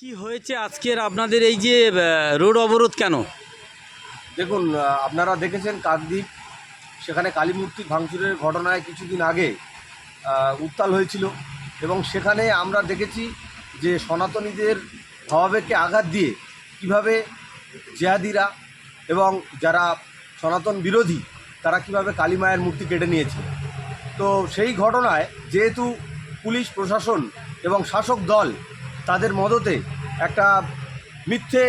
কি হয়েছে আজকের আপনাদের এই যে রোড অবরোধ কেন? দেখুন আপনারা দেখেছেন কাকদ্বীপ, সেখানে কালী মূর্তি ভাঙচুরের ঘটনায় কিছুদিন আগে উত্তাল হয়েছিল। এবং সেখানে আমরা দেখেছি যে সনাতনীদের ভাবাবেগকে আঘাত দিয়ে কীভাবে জেহাদিরা এবং যারা সনাতন বিরোধী, তারা কীভাবে কালী মায়ের মূর্তি কেটে নিয়েছে। তো সেই ঘটনায় যেহেতু পুলিশ, প্রশাসন এবং শাসক দল তাদের মদতে একটা মিথ্যে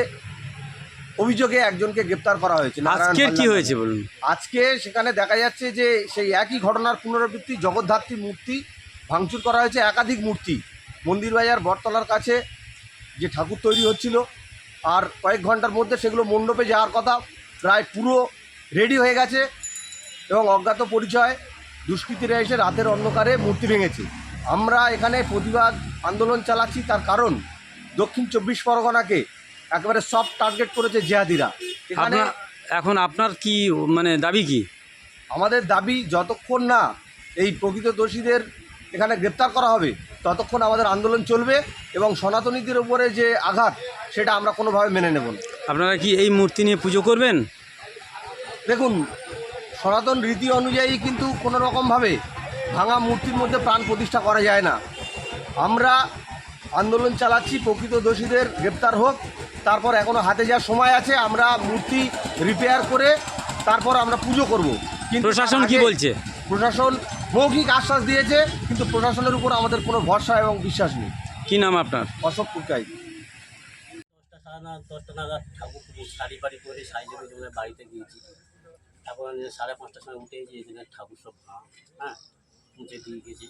অভিযোগে একজনকে গ্রেপ্তার করা হয়েছে আজকের কি হয়েছে বলুন? আজকে সেখানে দেখা যাচ্ছে যে সেই একই ঘটনার পুনরাবৃত্তি জগদ্ধাত্রী মূর্তি ভাঙচুর করা হয়েছে একাধিক মূর্তি। মন্দিরবাজার বটতলার কাছে যে ঠাকুর তৈরি হচ্ছিল আর কয়েক ঘণ্টার মধ্যে সেগুলো মণ্ডপে যাওয়ার কথা প্রায় পুরো রেডি হয়ে গেছে এবং অজ্ঞাত পরিচয় দুষ্কৃতীরা এসে রাতের অন্ধকারে মূর্তি ভেঙেছে। আমরা এখানে প্রতিবাদ আন্দোলন চালাচ্ছি তার কারণ দক্ষিণ চব্বিশ পরগনাকে একেবারে সফট টার্গেট করেছে জেহাদিরা। এখানে এখন আপনার কি মানে দাবি কি? আমাদের দাবি যতক্ষণ না এই প্রকৃত দোষীদের এখানে গ্রেপ্তার করা হবে ততক্ষণ আমাদের আন্দোলন চলবে এবং সনাতনীদের উপরে যে আঘাত সেটা আমরা কোনোভাবে মেনে নেব আপনারা কি এই মূর্তি নিয়ে পুজো করবেন? দেখুন সনাতন রীতি অনুযায়ী কিন্তু কোনো রকমভাবে ভাঙা মূর্তির মধ্যে প্রাণ প্রতিষ্ঠা করা যায় না। আমরা আন্দোলন চালাচ্ছি প্রকৃত দোষীদের গ্রেপ্তার হোক তারপর এখনও হাতে যাওয়ার সময় আছে আমরা মূর্তি রিপেয়ার করে তারপর আমরা পুজো করব। কিন্তু প্রশাসন কি বলছে? প্রশাসন মৌখিক আশ্বাস দিয়েছে কিন্তু প্রশাসনের উপর আমাদের কোনো ভরসা এবং বিশ্বাস নেই। কি নাম আপনার? অশোক পুরকাই দশটা সাড়ে না দশটা নাগাদ ঠাকুর শাড়ি ফাড়ি করে সাইজে বাড়িতে গিয়েছি। তারপর যে সাড়ে পাঁচটার সময় উঠে যে ঠাকুর সব হ্যাঁ? মুছে দিয়ে গেছি।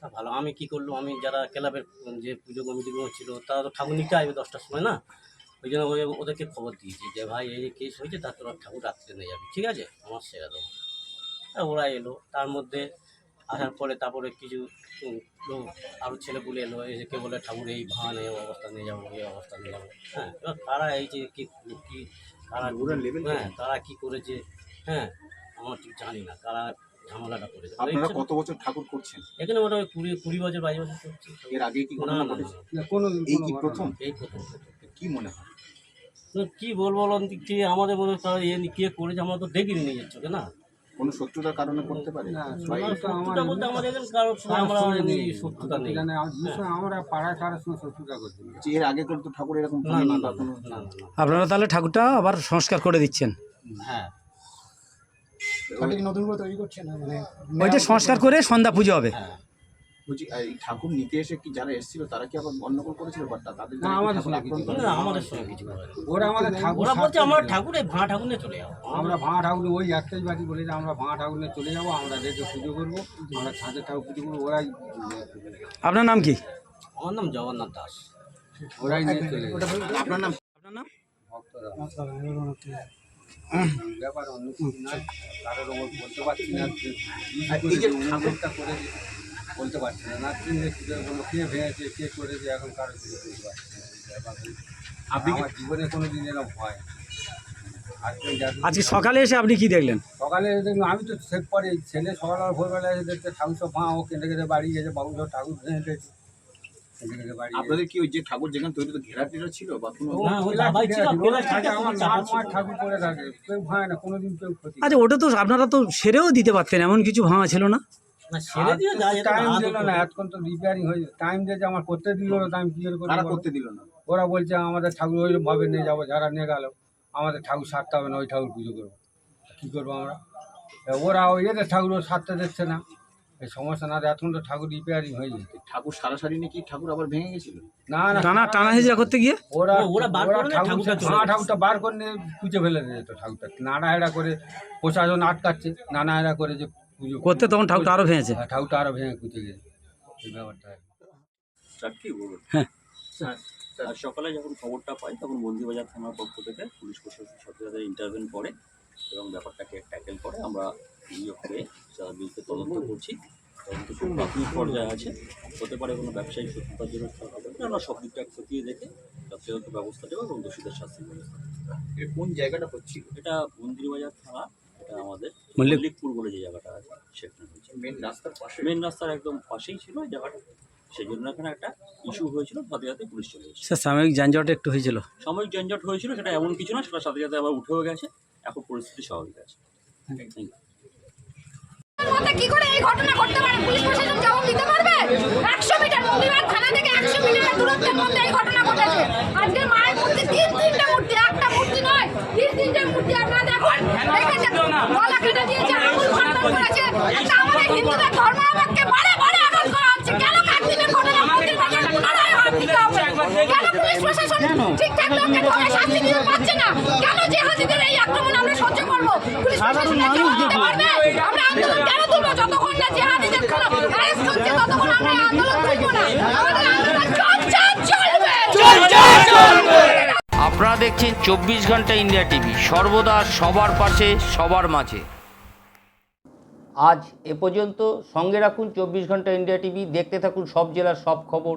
তা ভালো আমি কি করল আমি যারা ক্লাবের যে পুজো কমিটিগুলো ছিল তারা তো ঠাকুর নিতে আসবে দশটার সময় না? ওই জন্য ওদেরকে খবর দিয়েছি যে ভাই এই যে কেস হয়েছে তার তোরা ঠাকুর রাত্রে নিয়ে যাবি ঠিক আছে? আমার সেরা দেবো। ওরা এলো তার মধ্যে আসার পরে তারপরে কিছু লোক আরও ছেলেপুলে এলো এসে কে বলে ঠাকুর এই ভান এই অবস্থা নিয়ে যাব এই অবস্থা নিয়ে যাব। হ্যাঁ এবার তারা এই যে কি কি তারা হ্যাঁ তারা কী করেছে? হ্যাঁ আমার ঠিক জানি না তারা ঝামেলাটা আপনারা কত বছর ঠাকুর করছেন? এখানে ওটা কুড়ি কুড়ি বছর বাইশ বছর করছি। এর আগে কি না ঘটনা ঘটেছে? না, এই কি প্রথম? এই প্রথম। কি মনে হয়? তো কি বলব বলুন কে আমাদের মনে হয় এ কে করেছে আমরা তো দেখিনি নিজের চোখে না? কোনো শত্রুতার কারণে করতে পারে? না, শত্রুতা বলতে আমাদের এখানে কারোর সঙ্গে আমরা শত্রুতা নেই। হ্যাঁ। আমরা পাড়ায় কারোর সঙ্গে শত্রুতা করছি এর আগে করে তো ঠাকুর এরকম কোনো না। আপনারা তাহলে ঠাকুরটা আবার সংস্কার করে দিচ্ছেন। হ্যাঁ। নতুন করে তৈরি করছে না মানে ওইটা সংস্কার করে সন্ধ্যা পুজো হবে। হ্যাঁ। বলছি এই ঠাকুর নিতে এসে কি যারা এসেছিল তারা কি আবার গন্ডগোল করেছিল? বা তা- তাদের না, আমাদের ঠাকুর সঙ্গে কিছু করে? না, আমাদের সঙ্গে কিছু করে না। ওরা আমাদের ঠাকুর ওরা বলছে আমরা চলে ঠাকুর ঠাকুর। আমরা ভাঙা ঠাকুর ওই একটাই বাড়ি বলে যে আমরা ভাঙা ঠাকুর চলে যাব আমরা রেখে পুজো করব আমরা ছাদের ঠাকুর পুজো করব ওরাই আপনার নাম কি? আমার নাম জগন্নাথ দাস। ওরাই নিয়ে চলে যাবে। আপনার নাম? আপনার নাম? ভক্তরা। ব্যাপার অন্য কিছু নয়। কারোর ওপর বলতে পারছি না যে এই যে ঠাকুরটা করে বলতে পারছি না। না চিনলে কোনো কে ভেঙেছে কে করেছে এখন কারও কিছু বলতে পারছি ব্যাপার আপনি আমার জীবনে কোনো দিন এরকম হয়। আজকে সকালে এসে আপনি কি দেখলেন? সকালে এসে দেখলাম আমি তো সেট পরে ছেলে সকালবেলা ভোরবেলা এসে দেখতে ঠাকুর সব মা ও কেঁদে কেঁদে বাড়ি গেছে বাবু সব ঠাকুর ভেঙে আপনাদের কি ওই যে ঠাকুর যেখানে তৈরি তো ঘেরা টেরা ছিল বা কোনো ঠাকুর করে থাকে কেউ ভাঙে না কোনোদিন কেউ ক্ষতি আচ্ছা ওটা তো আপনারা তো সেরেও দিতে পারতেন এমন কিছু ভাঙা ছিল না? টাইম দিল না এতক্ষণ তো রিপেয়ারিং হয়ে টাইম দিয়েছে আমার করতে দিল না টাইম কি করে করতে দিল না? ওরা বলছে আমাদের ঠাকুর ওই ভাবে নিয়ে যাব যারা নিয়ে গেল আমাদের ঠাকুর সারতে হবে না ওই ঠাকুর পুজো করব। কী করব আমরা? ওরা ওই এদের ঠাকুর সারতে দিচ্ছে না। এই সমস্যা না এখন তো ঠাকুর রিপেয়ারিং হয়ে যেত। ঠাকুর সারাসারি নিয়ে কি ঠাকুর আবার ভেঙে গেছিল? না না। টানা টানা হেজরা করতে গিয়ে? ওরা ওরা বার করে ঠাকুরটা গেছে। ঠাকুরটা বার করে নিয়ে পুজো ফেলে দিয়েছে ঠাকুরটা। নানাহেরা করে প্রশাসন আটকাচ্ছে নানাহেরা করে যে পুজো করতে তখন ঠাকুরটা আরও ভেঙেছে। হ্যাঁ, ঠাকুরটা আরও ভেঙে কুচে গেছে। এই ব্যাপারটা চারটি বলুন? হ্যাঁ। হ্যাঁ সকালে যখন খবরটা পাই তখন বন্দিবাজার থানার পক্ষ থেকে পুলিশ প্রশাসন সাথে সাথে ইন্টারভেন করে এবং ব্যাপারটাকে ট্যাকেল করে। আমরা অভিযোগ পেয়ে যার বিরুদ্ধে তদন্ত করছি তদন্ত খুব প্রাথমিক পর্যায়ে আছে। হতে পারে কোনো ব্যবসায়িক সত্যতার জন্য আমরা সব দিকটা খতিয়ে দেখে যথাযথ ব্যবস্থা দেবো এবং দোষীদের শাস্তি দেবো কোন জায়গাটা হচ্ছিল? এটা বন্দিবাজার থানা এটা আমাদের মল্লিক- মল্লিকপুর বলে যে জায়গাটা আছে সেখানে হচ্ছে মেন রাস্তার পাশে? মেন রাস্তার একদম পাশেই ছিল এই জায়গাটা। সেই জন্য এখানে একটা ইস্যু হয়েছিল সাথে সাথে পুলিশ চলে এসেছে। স্যার সাময়িক যানজট একটু হয়েছিল। সাময়িক যানজট হয়েছিল সেটা এমন কিছু না সেটা সাথে সাথে আবার উঠেও গেছে এখন পরিস্থিতি স্বাভাবিক আছে। Thank you. মধ্যে কি করে এই ঘটনা ঘটতে পারে? পুলিশ প্রশাসন জবাব দিতে পারবে? একশো মিটার মন্দিরবাগ থানা থেকে একশো মিটার দূরত্বের মধ্যে এই ঘটনা ঘটেছে। আজকে মায়ের মূর্তি, তিন তিনটে মূর্তি, একটা মূর্তি নয়, তিন তিনটে মূর্তি আপনারা দেখুন। দেখেছেন গলা কেটে দিয়েছে, আঙুল ভাঙন করেছে। একটা আমাদের হিন্দুদের ধর্মাবলম্বনকে বারে বারে আঘাত করা হচ্ছে। কেন কাকদিনের ঘটনা? মন্দির বাজার পুনরায় হাত দিতে হবে কেন ঠিকঠাক লোককে ধরে শাস্তি দিতে পারছে না? কেন জেহাদিদের এই আক্রমণ আমরা সহ্য করব? পুলিশ প্রশাসন কি জবাব পারবে আমরা আন্দোলন কেন তুলবো? যতক্ষণ না জেহাদিদের কোনো অ্যারেস্ট করছে ততক্ষণ আমরা আন্দোলন তুলবো না। আমাদের আন্দোলন চলছে চলবে। চলবে। আপনারা দেখছেন চব্বিশ ঘণ্টা ইন্ডিয়া টিভি। সর্বদা সবার পাশে সবার মাঝে। আজ এ পর্যন্ত সঙ্গে রাখুন চব্বিশ ঘণ্টা ইন্ডিয়া টিভি। দেখতে থাকুন সব জেলার সব খবর।